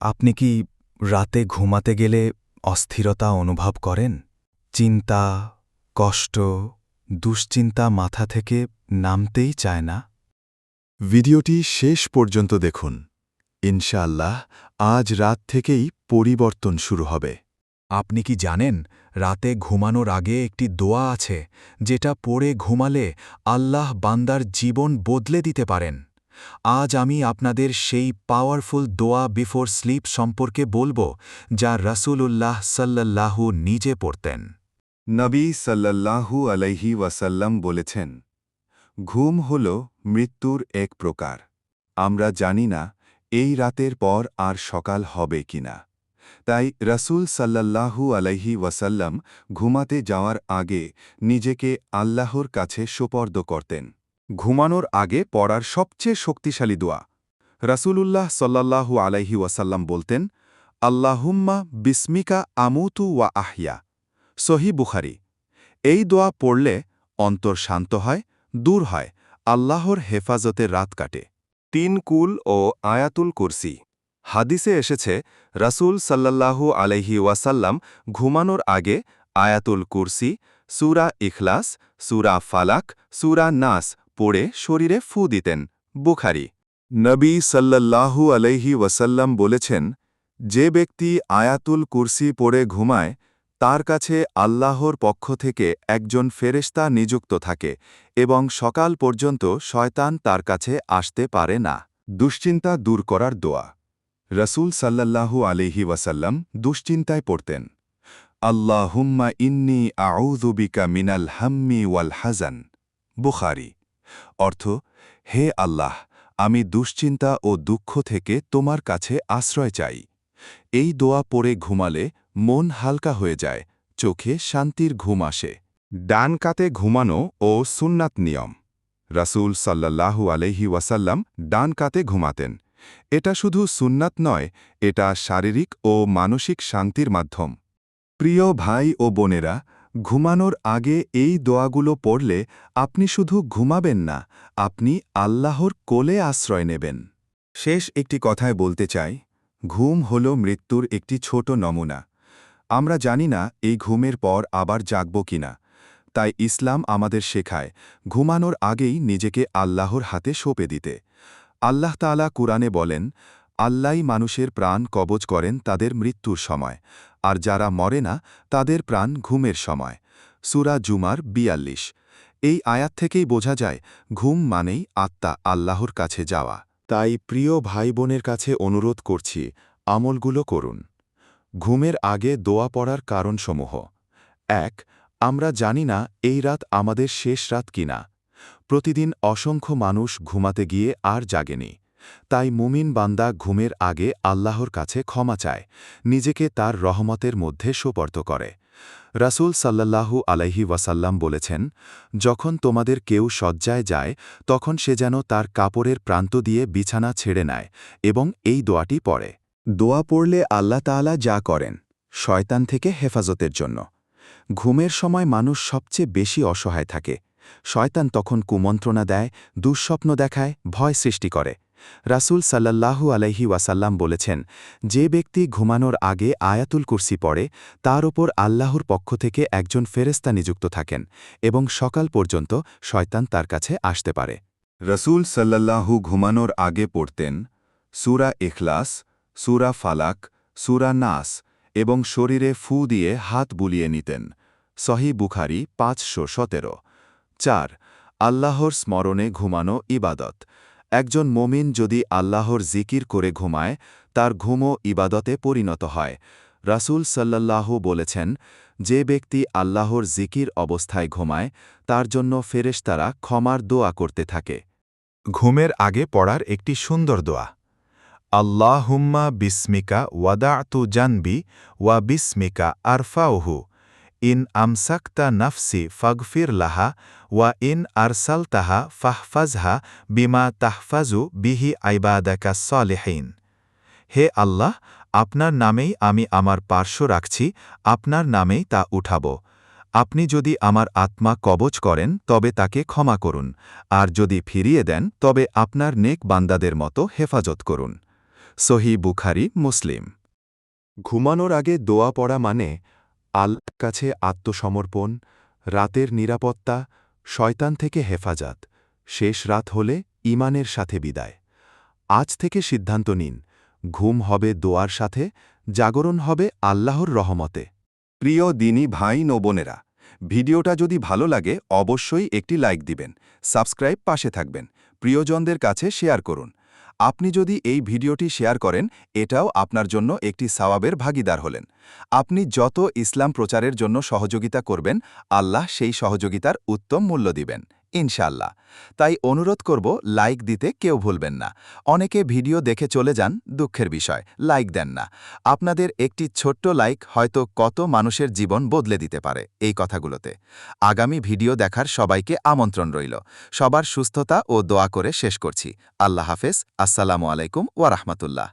আপনি কি রাতে ঘুমাতে গেলে অস্থিরতা অনুভব করেন? চিন্তা কষ্ট দুশ্চিন্তা মাথা থেকে নামতেই চায় না? ভিডিওটি শেষ পর্যন্ত দেখুন। ইনশাআল্লাহ আজ রাত থেকেই পরিবর্তন শুরু হবে। আপনি কি জানেন রাতে ঘুমানোর আগে একটি দোয়া আছে যেটা পড়ে ঘুমালে আল্লাহ বান্দার জীবন বদলে দিতে পারেন? আজ আমি আপনাদের সেই পাওয়ারফুল দোয়া বিফোর স্লিপ সম্পর্কে বলব, যা রসুলুল্লাহ সাল্লাল্লাহু নিজে পড়তেন। নবী সাল্লাল্লাহু আলাইহি ওয়াসাল্লাম বলেছেন, ঘুম হল মৃত্যুর এক প্রকার। আমরা জানি না এই রাতের পর আর সকাল হবে কিনা। তাই রসুল সাল্লাল্লাহু আলাইহি ওয়াসাল্লাম ঘুমাতে যাওয়ার আগে নিজেকে আল্লাহর কাছে সোপর্দ করতেন। ঘুমানোর আগে পড়ার সবচেয়ে শক্তিশালী দোয়া। রসুলুল্লাহ সাল্লাল্লাহু আলাইহি ওয়াসাল্লাম বলতেন, আল্লাহুম্মা বিস্মিকা আমুতু ওয়া আহিয়া সহি বুখারি, এই দোয়া পড়লে অন্তর শান্ত হয়, দূর হয়, আল্লাহর হেফাজতে রাত কাটে। তিন কুল ও আয়াতুল কুরসি, হাদিসে এসেছে, রাসূল সাল্লাল্লাহু আলাইহি ওয়াসাল্লাম ঘুমানোর আগে আয়াতুল কুরসি, সুরা ইখলাস, সুরা ফালাক, সুরা নাস পড়ে শরীরে ফু দিতেন। বুখারি। নবী সাল্লাল্লাহু আলাইহি ওয়াসাল্লাম বলেছেন, যে ব্যক্তি আয়াতুল কুরসি পড়ে ঘুমায়, তার কাছে আল্লাহর পক্ষ থেকে একজন ফেরেশতা নিযুক্ত থাকে এবং সকাল পর্যন্ত শয়তান তার কাছে আসতে পারে না। দুশ্চিন্তা দূর করার দোয়া। রসুল সাল্লাল্লাহু আলিহি ওয়াসাল্লাম দুশ্চিন্তায় পড়তেন। আল্লাহুম্মা ইন্নি আউযুবিকা মিনাল হাম্মি ওয়াল হাজান বুখারি। অর্থ, হে আল্লাহ, আমি দুশ্চিন্তা ও দুঃখ থেকে তোমার কাছে আশ্রয় চাই। এই দোয়া পড়ে ঘুমালে মন হালকা হয়ে যায়, চোখে শান্তির ঘুম আসে। ডান কাতে ঘুমানো ও সুন্নাত নিয়ম। রাসূল সাল্লাল্লাহু আলহি ওয়াসাল্লাম ডান কাতে ঘুমাতেন। এটা শুধু সুন্নাত নয়, এটা শারীরিক ও মানসিক শান্তির মাধ্যম। প্রিয় ভাই ও বোনেরা ঘুমানোর আগে এই দোয়াগুলো পড়লে আপনি শুধু ঘুমাবেন না, আপনি আল্লাহর কোলে আশ্রয় নেবেন। শেষ একটি কথায় বলতে চাই, ঘুম হল মৃত্যুর একটি ছোট নমুনা। আমরা জানি না এই ঘুমের পর আবার জাগব কিনা, তাই ইসলাম আমাদের শেখায়, ঘুমানোর আগেই নিজেকে আল্লাহর হাতে সঁপে দিতে। আল্লাহ তালা কুরআনে বলেন আল্লাই মানুষের প্রাণ কবজ করেন তাদের মৃত্যুর সময়, আর যারা মরে না, তাদের প্রাণ ঘুমের সময়। সুরা জুমার বিয়াল্লিশ। এই আয়াত থেকেই বোঝা যায়, ঘুম মানেই আত্মা আল্লাহর কাছে যাওয়া। তাই প্রিয় ভাই বোনের কাছে অনুরোধ করছি, আমলগুলো করুন। ঘুমের আগে দোয়া পড়ার কারণসমূহ। এক, আমরা জানি না এই রাত আমাদের শেষ রাত কিনা। প্রতিদিন অসংখ্য মানুষ ঘুমাতে গিয়ে আর জাগেনি। তাই মুমিন বান্দা ঘুমের আগে আল্লাহর কাছে ক্ষমা চায়, নিজেকে তার রহমতের মধ্যে সোপর্দ করে। রাসূল সাল্লাল্লাহু আলাইহি ওয়াসাল্লাম বলেছেন, যখন তোমাদের কেউ শয্যায় যায়, তখন সে যেন তার কাপড়ের প্রান্ত দিয়ে বিছানা ছেড়ে নেয় এবং এই দোয়াটি পড়ে। দোয়া পড়লে আল্লাহ তাআলা যা করেন, শয়তান থেকে হেফাজতের জন্য। ঘুমের সময় মানুষ সবচেয়ে বেশি অসহায় থাকে। শয়তান তখন কুমন্ত্রণা দেয়, দুঃস্বপ্ন দেখায়, ভয় সৃষ্টি করে। রাসূল সাল্লাল্লাহু আলাইহি ওয়াসাল্লাম বলেছেন, যে ব্যক্তি ঘুমানোর আগে আয়াতুল কুরসি পড়ে, তার ওপর আল্লাহর পক্ষ থেকে একজন ফেরেস্তা নিযুক্ত থাকেন এবং সকাল পর্যন্ত শয়তান তার কাছে আসতে পারে। রসুল সাল্লাল্লাহু ঘুমানোর আগে পড়তেন সুরা এখলাস সুরা ফালাক, সুরা নাস এবং শরীরে ফু দিয়ে হাত বুলিয়ে নিতেন। সহি বুখারি পাঁচশো সতেরো। চার, আল্লাহর স্মরণে ঘুমানো ইবাদত। একজন মমিন যদি আল্লাহর জিকির করে ঘুমায়, তার ঘুমও ইবাদতে পরিণত হয়। রাসূল সাল্লাল্লাহু বলেছেন, যে ব্যক্তি আল্লাহর জিকির অবস্থায় ঘুমায়, তার জন্য ফেরেশতারা ক্ষমার দোয়া করতে থাকে। ঘুমের আগে পড়ার একটি সুন্দর দোয়া। আল্লাহুম্মা বিস্মিকা ওয়াদাতু জানবি ওয়া বিস্মিকা আরফাউহু। ইন আমসাক্তা নাফসি ফাগফির লাহা ওয়া ইন আরসালতাহা ফাহফাজহা বিমা তাহফাজু বিহি আইবাদাকা সলেহীন হে আল্লাহ, আপনার নামেই আমি আমার পার্শ্ব রাখছি, আপনার নামেই তা উঠাব। আপনি যদি আমার আত্মা কবচ করেন, তবে তাকে ক্ষমা করুন, আর যদি ফিরিয়ে দেন, তবে আপনার নেক বান্দাদের মতো হেফাজত করুন। সহি বুখারি, মুসলিম। ঘুমানোর আগে দোয়া পড়া মানে আল্লাহর কাছে আত্মসমর্পণ, রাতের নিরাপত্তা, শয়তান থেকে হেফাজত। শেষ রাত হলে ইমানের সাথে বিদায়। আজ থেকে সিদ্ধান্ত নিন, ঘুম হবে দোয়ার সাথে, জাগরণ হবে আল্লাহর রহমতে। প্রিয় দিনী ভাই ও বোনেরা, ভিডিওটা যদি ভালো লাগে অবশ্যই একটি লাইক দিবেন, সাবস্ক্রাইব পাশে থাকবেন, প্রিয়জনদের কাছে শেয়ার করুন। আপনি যদি এই ভিডিওটি শেয়ার করেন, এটাও আপনার জন্য একটি সাওয়াবের ভাগিদার হলেন। আপনি যত ইসলাম প্রচারের জন্য সহযোগিতা করবেন, আল্লাহ সেই সহযোগিতার উত্তম মূল্য দিবেন। ইনশাল্লাহ তাই অনুরোধ করব, লাইক দিতে কেউ ভুলবেন না। অনেকে ভিডিও দেখে চলে যান, দুঃখের বিষয়, লাইক দেন না। আপনাদের একটি ছোট্ট লাইক হয়তো কত মানুষের জীবন বদলে দিতে পারে এই কথাগুলোতে। আগামী ভিডিও দেখার সবাইকে আমন্ত্রণ রইল। সবার সুস্থতা ও দোয়া করে শেষ করছি। আল্লাহ হাফেজ। আসসালামু আলাইকুম ওয়া রাহমাতুল্লাহ।